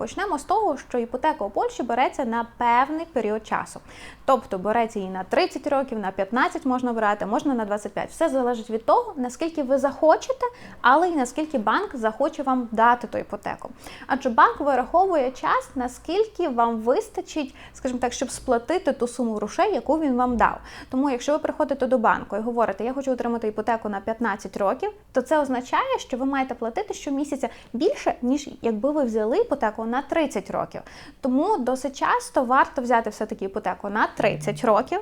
Почнемо з того, що іпотека у Польщі береться на певний період часу. Тобто береться її на 30 років, на 15 можна брати, можна на 25. Все залежить від того, наскільки ви захочете, але й наскільки банк захоче вам дати ту іпотеку. Адже банк вираховує час, наскільки вам вистачить, скажімо так, щоб сплатити ту суму грошей, яку він вам дав. Тому, якщо ви приходите до банку і говорите, я хочу отримати іпотеку на 15 років, то це означає, що ви маєте платити щомісяця більше, ніж якби ви взяли іпотеку на 30 років. Тому досить часто варто взяти все-таки іпотеку на 30 років.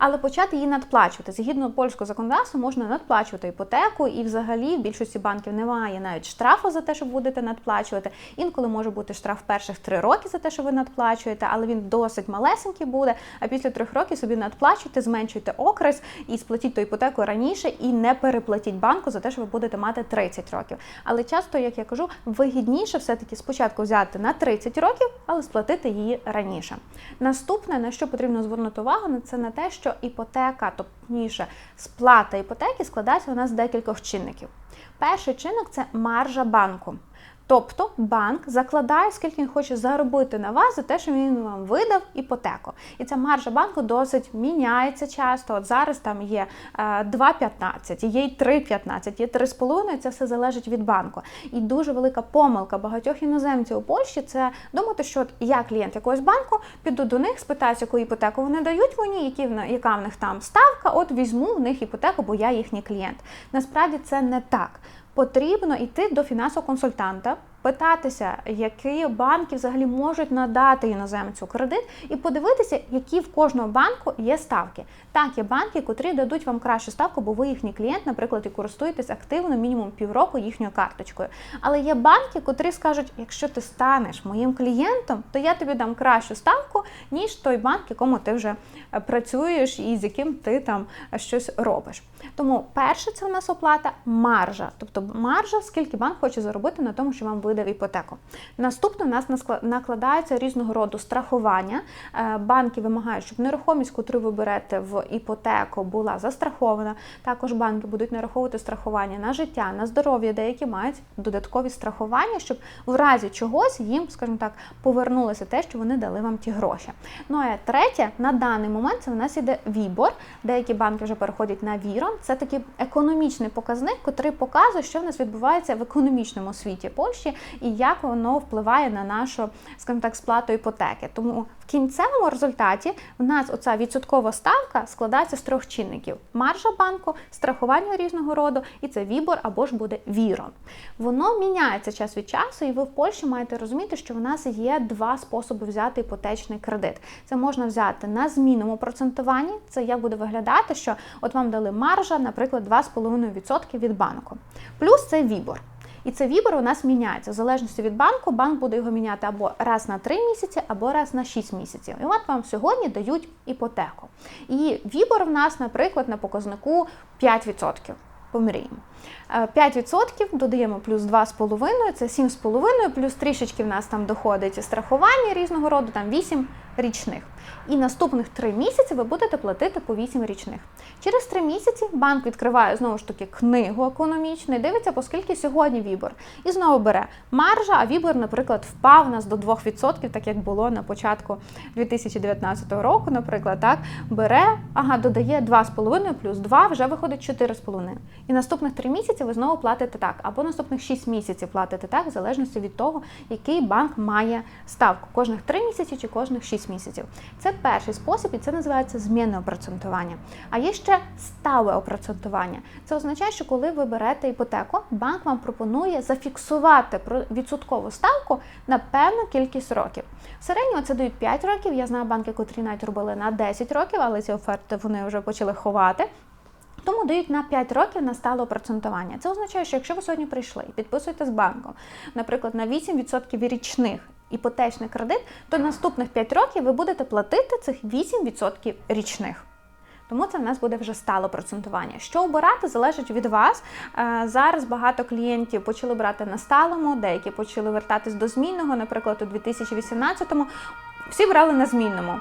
Але почати її надплачувати. Згідно польського законодавства, можна надплачувати іпотеку, і взагалі в більшості банків немає навіть штрафу за те, що будете надплачувати. Інколи може бути штраф перших три роки за те, що ви надплачуєте, але він досить малесенький буде. А після трьох років собі надплачуйте, зменшуйте окрес і сплатіть ту іпотеку раніше, і не переплатіть банку за те, що ви будете мати 30 років. Але часто, як я кажу, вигідніше все-таки спочатку взяти на 30 років, але сплатити її раніше. Наступне, на що потрібно звернути увагу, це на те, що іпотека, тобто сплата іпотеки складається у нас з декількох чинників. Перший чинник це маржа банку. Тобто банк закладає, скільки він хоче заробити на вас за те, що він вам видав іпотеку. І ця маржа банку досить міняється часто. От зараз там є 2,15, є й 3,15, є 3,5, це все залежить від банку. І дуже велика помилка багатьох іноземців у Польщі це думати, що от я клієнт якогось банку, піду до них, спитаюся, яку іпотеку вони дають мені, які яка в них там ставка, от візьму в них іпотеку, бо я їхній клієнт. Насправді це не так потрібно йти до фінансового консультанта, питатися, які банки взагалі можуть надати іноземцю кредит, і подивитися, які в кожного банку є ставки. Так, є банки, котрі дадуть вам кращу ставку, бо ви їхній клієнт, наприклад, і користуєтесь активно мінімум півроку їхньою карточкою. Але є банки, котрі скажуть, якщо ти станеш моїм клієнтом, то я тобі дам кращу ставку, ніж той банк, якому ти вже е, працюєш і з яким ти там щось робиш. Тому перше це у нас оплата маржа, тобто маржа, скільки банк хоче заробити на тому, що вам видав іпотеку. Наступне у нас накладається різного роду страхування. Е, банки вимагають, щоб нерухомість, яку ви берете в іпотеку, була застрахована. Також банки будуть нараховувати страхування на життя, на здоров'я, деякі мають додаткові страхування, щоб в разі чогось їм, скажімо так, повернулося те, що вони дали вам ті гроші. Ну а третє, на даний момент це у нас іде вібор. Деякі банки вже переходять на вірон. Це такий економічний показник, який показує, що в нас відбувається в економічному світі Польщі і як воно впливає на нашу, скажімо так, сплату іпотеки. Тому в кінцевому результаті в нас оця відсоткова ставка складається з трьох чинників: маржа банку, страхування різного роду, і це вібор або ж буде вірон. Воно міняється час від часу, і ви в Польщі маєте розуміти, що в нас є два способи взяти іпотечний кредит. Це можна взяти на змінному процентуванні. Це як буде виглядати, що от вам дали маржа, наприклад, 2,5% від банку. Плюс це вібор. І цей вібор у нас міняється. В залежності від банку, банк буде його міняти або раз на 3 місяці, або раз на 6 місяців. І от вам сьогодні дають іпотеку. І вібор в нас, наприклад, на показнику 5%. Помріємо. 5% додаємо плюс 2,5, це 7,5, плюс трішечки в нас там доходить страхування різного роду, там 8 річних. І наступних 3 місяці ви будете платити по 8 річних. Через 3 місяці банк відкриває знову ж таки книгу економічну і дивиться, оскільки сьогодні вібор. І знову бере маржа, а вібор, наприклад, впав у нас до 2%, так як було на початку 2019 року, наприклад, так, бере, ага, додає 2,5 плюс 2, вже виходить 4,5. І наступних 3 місяці ви знову платите так, або наступних 6 місяців платите так, в залежності від того, який банк має ставку кожних 3 місяці чи кожних 6 місяців. Це перший спосіб, і це називається змінне опроцентування. А є ще стале опроцентування. Це означає, що коли ви берете іпотеку, банк вам пропонує зафіксувати відсоткову ставку на певну кількість років. В середньому це дають 5 років. Я знаю банки, котрі навіть робили на 10 років, але ці оферти вони вже почали ховати. Тому дають на 5 років на стале процентування. Це означає, що якщо ви сьогодні прийшли і підписуєте з банком, наприклад, на 8% річних іпотечний кредит, то наступних 5 років ви будете платити цих 8% річних. Тому це в нас буде вже стало процентування. Що обирати, залежить від вас. Е, зараз багато клієнтів почали брати на сталому, деякі почали вертатись до змінного, наприклад, у 2018-му всі брали на змінному.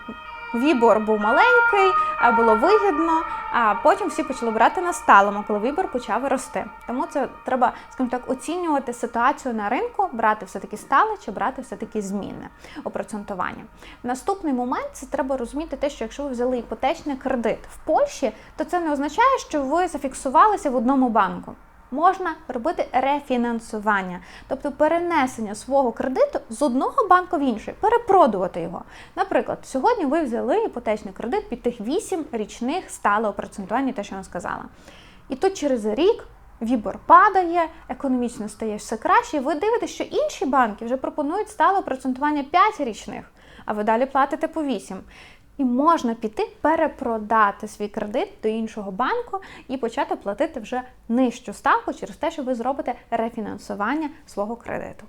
Вібор був маленький, було вигідно, а потім всі почали брати на сталому, коли вибор почав рости. Тому це треба, скажімо так, оцінювати ситуацію на ринку, брати все-таки стале чи брати все-таки змінне опроцентування. Наступний момент це треба розуміти те, що якщо ви взяли іпотечний кредит в Польщі, то це не означає, що ви зафіксувалися в одному банку. Можна робити рефінансування, тобто перенесення свого кредиту з одного банку в інший, перепродувати його. Наприклад, сьогодні ви взяли іпотечний кредит під тих 8 річних сталого процентування, те, що я вам сказала. І тут через рік вібор падає, економічно стає все краще. Ви дивитесь, що інші банки вже пропонують стале процентування 5 річних, а ви далі платите по 8. І можна піти перепродати свій кредит до іншого банку і почати платити вже нижчу ставку через те, що ви зробите рефінансування свого кредиту.